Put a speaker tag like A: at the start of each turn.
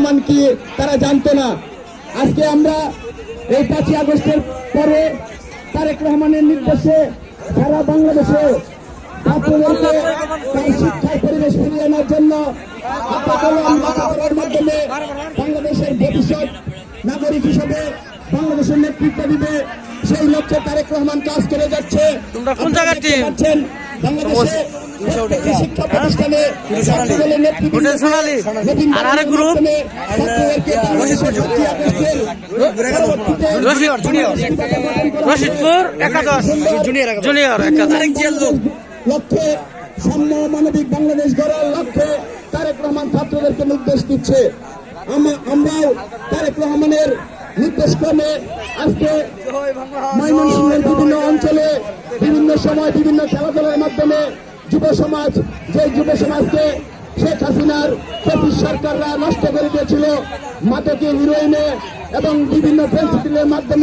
A: রহমান কি তারা জানতো না। আজকে আমরা এই পাঁচই আগস্টের পরে তারেক রহমানের নির্দেশে সারা বাংলাদেশে তার শিক্ষার পরিবেশ ফিরিয়ে আনার জন্য লেখাপড়ার মাধ্যমে বাংলাদেশের ভবিষ্যৎ নাগরিক হিসেবে বাংলাদেশের নেতৃত্ব দিবে। সেই লক্ষ্যে তারেক রহমান কাজ করে যাচ্ছে।
B: তোমরা কোন
A: আপনারা
B: রশিদপুর একাদশ। জুনিয়র একাদশ।
A: লক্ষ্যে সাম্য মানবিক বাংলাদেশ গড়ার লক্ষ্যে তারেক রহমান ছাত্রদেরকে নির্দেশ দিচ্ছে। আমা- আমরাও তারেক রহমানের নির্দেশ ক্রমে আজকে ময়মনসিংহের বিভিন্ন অঞ্চলে বিভিন্ন সময় বিভিন্ন খেলাধুলার মাধ্যমে যুব সমাজ, যে যুব সমাজকে শেখ হাসিনার ব্রিটিশ সরকাররা নষ্ট করে দিয়েছিল, মাদকে হিরোইনে এবং বিভিন্ন ফেন্সিটিলের মাধ্যমে